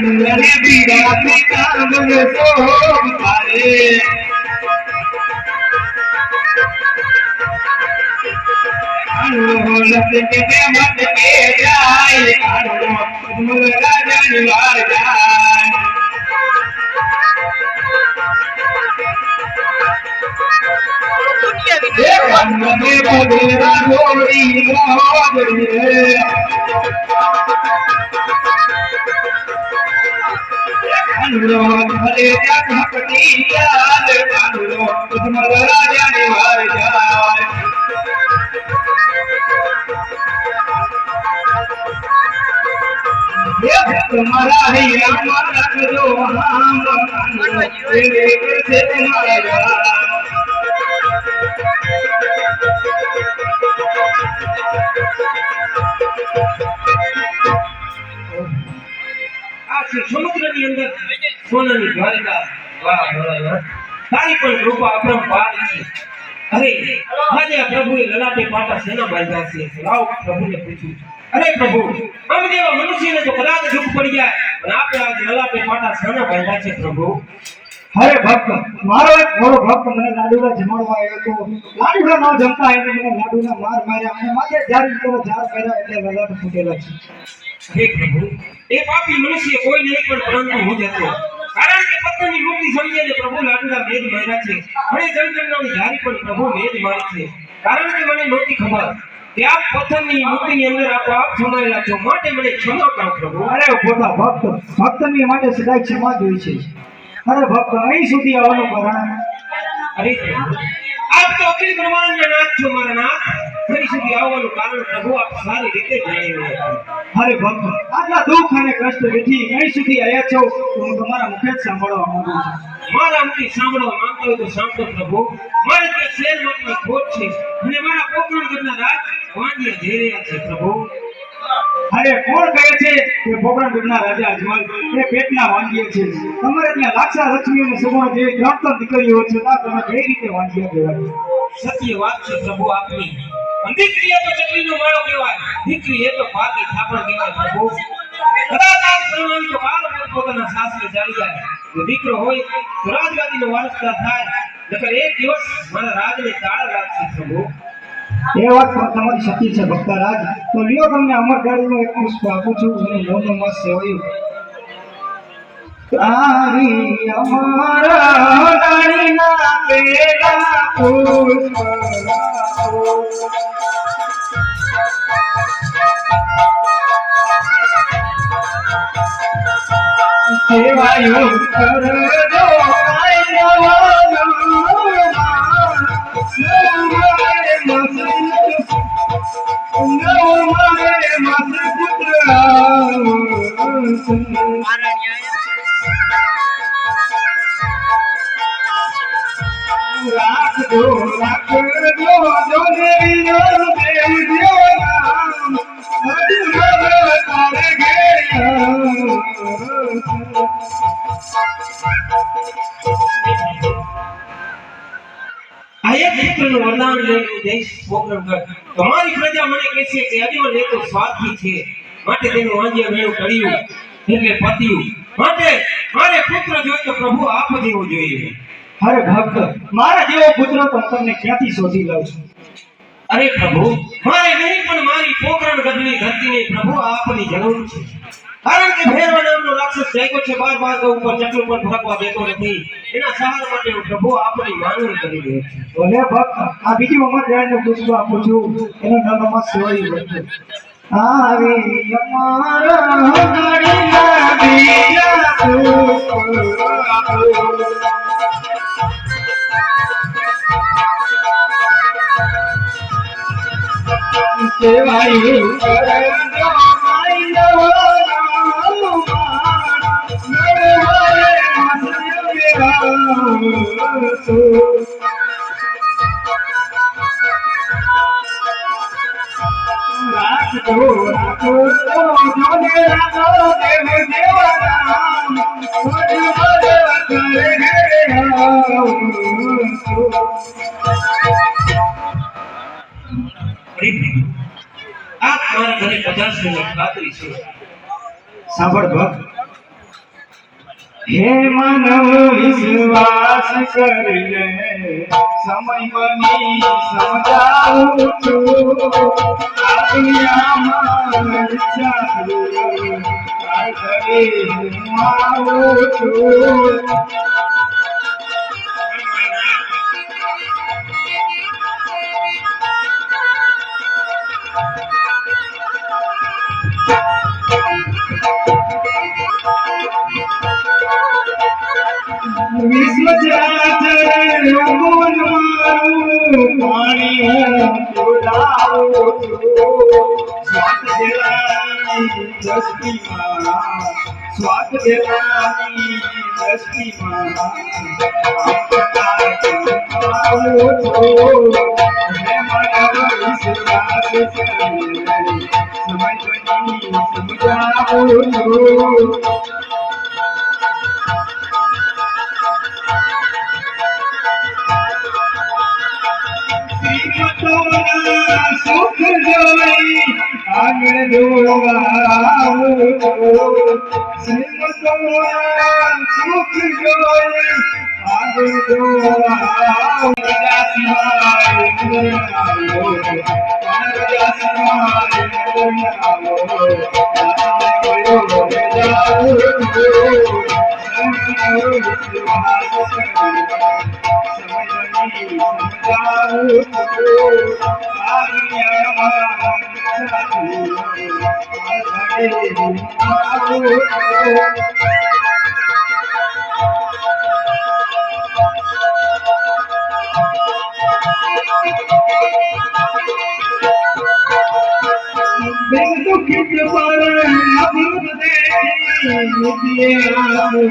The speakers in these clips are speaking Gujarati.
મને પીડા પીડા મને તો તારે લપ કે મત કે જાય આનો મુલ રાજાની વાર જાય મને પગેરા ગોળી ગોળી અનુરોધ તમારા હૈયા મારા કરજો હામ આ છે સમુદ્રની અંદર સોનાની દ્વારિકા. તારી પણ કૃપા અપરંપાર છે. અરે, આજે પ્રભુએ લલાટે પાટા સેના બાંધ્યા છે? લાવ, પ્રભુને પૂછ્યું અરે, પ્રભુ, આમ જેવા મનુષ્યને તો કદાચ દુઃખ પડી જાય. પણ આપણે આજે લલાટે પાટા શેના બાંધ્યા છે, પ્રભુ? અરે ભક્ત મારો એક થોડો ભક્ત મને લાડુડા જમાડવા આવ્યો હતો. લાડુડા ન જમતા એટલે મને લાડુના માર માર્યા અને માથે જ્યારે કરો જાર કર્યા એટલે લલાટ ફૂટેલા છે. હે પ્રભુ એ પાપી મનુષ્ય કોઈ નહીં પણ પરંતુ હું જ હતો કારણ કે પત્ની મુક્તિ સમજીને પ્રભુ લાડુડા મેદ માર્યા છે. અને જનજનની ધારી પણ પ્રભુ મેદ મારી છે. કારણ કે મને નહોતી ખબર. ત્યાં પથ્થરની મુક્તિની અંદર આપ આપ સમાયેલા છો. માટે મને ક્ષમા કરો પ્રભુ. અરે પોતા ભક્ત. ભક્તની માટે સદાય ક્ષમા જોઈ છે. અરે ભક્ત અહીં સુધી આવવાનું કારણ. આપ તો અખિલ બ્રહ્માંડ નાથ છો, મારા નાથ. અહીં સુધી આવવાનું કારણ પ્રભુ, આપ સારી રીતે જાણી અરે ભક્ત આટલા દુઃખ અને કષ્ટ વેઠી અહીં સુધી આવ્યા છો, તો હું તમારા મુખે જ સાંભળવા માંગુ છું. મારા મુખે સાંભળવા માંગતો હોય તો સાંભળો પ્રભુ. મારે ત્યાં શેર માટે ખોટ છે અને મારા પોકરણ રાજ વાંધિયા જઈ રહ્યા છે, પ્રભુ. અરે કોણ કહે છે કે પોકરણ ગઢના રાજા અજમલ એ પેટના વાંગીએ છે. તમારે ત્યાં લાક્ષા લક્ષ્મી અને સુગુણ જે ત્રણ દીકરીઓ છે. તા તમે કઈ રીતે વાંગીયા કહેવાય? સત્ય વાત છે પ્રભુ આપની. દીકરી તો ચકલીનો માળો કહેવાય. દીકરી એ તો પાકી થાપણ કહેવાય પ્રભુ. કદાચ પ્રમાણ તો બાળ પોતાના સાસરે ચાલી જાય. દીકરો હોય તો રાજગાદીનો વારસદાર થાય. નકર એક દિવસ મારા રાજને તાળા રાખશે પ્રભુ. એ વાત તમારી શક્તિ છે, ભક્તરાજ. તો લ્યો તમને અમર ગાડીનું એક પુષ્પ આપું છું, અને નવમો માસ સેવાયું તારી અમારા ગાડીના પેલા પુષ્પ સેવાયું કરજો તમારી પ્રજા મને કહે છે કે અજમલ એ તો સ્વાર્થી છે. માટે તેનું વાંજ્યા મેળું કર્યું. એટલે પત્યું. માટે મારે પુત્ર જોઈએ તો પ્રભુ આપ જેવો જોઈએ. અરે ભક્ત મારા જેવો પુત્ર પણ તમને ક્યાંથી શોધી લઉં છું? અરે પ્રભુ મારે નહીં પણ મારી પોકરણ ગઢની ધરતીને પ્રભુ આપની જરૂર છે. કારણ કે ભૈરવ નામનો રાક્ષસ જાગ્યો છે બાર બાર ઉપર ચકલું પર ફરકવા દેતો નથી. એના સહાર માટે પ્રભુ આપણી માંગણી કરી રહ્યો છે. ભલે ભક્ત આ બીજી વખત ગાયનું પુષ્પ આપું છું એનો નામમાં સેવાયું બનતું આવી અમારા ગાડીના બીજા પુષ્પ આપો. છું રાખજો રાખો પચાસ આવું છું. ઘરે સાંભળ હે માનવ વિશ્વાસ કરીને સમય બની સમજાવું છું. આ દુનિયામાં વિચારું કાળ ઘરે હું આવું છું. વિશ્વ ચરાચર લોકોન મારું પાણી હું. સ્વાદ દેવાની દ્રષ્ટિમાં સ્વાદ દેવાની દ્રષ્ટિમાં આવું છું. હે માનવ વિશ્વાસ બની સમજાવું Oh, Vem do que meu દેખી નિત્ય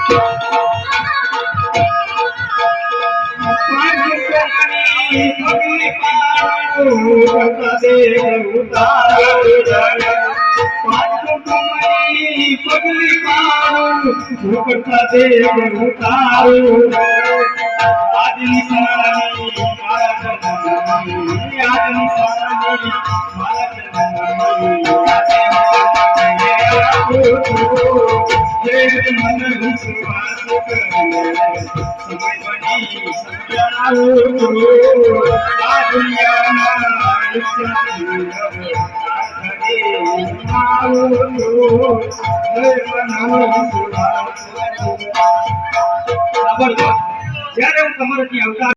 આપ કવી ઝોપડીએ રામની રહી જાવું છું મન વિશ્વાસ કરીને જ્યારે હું તમારાથી આવતા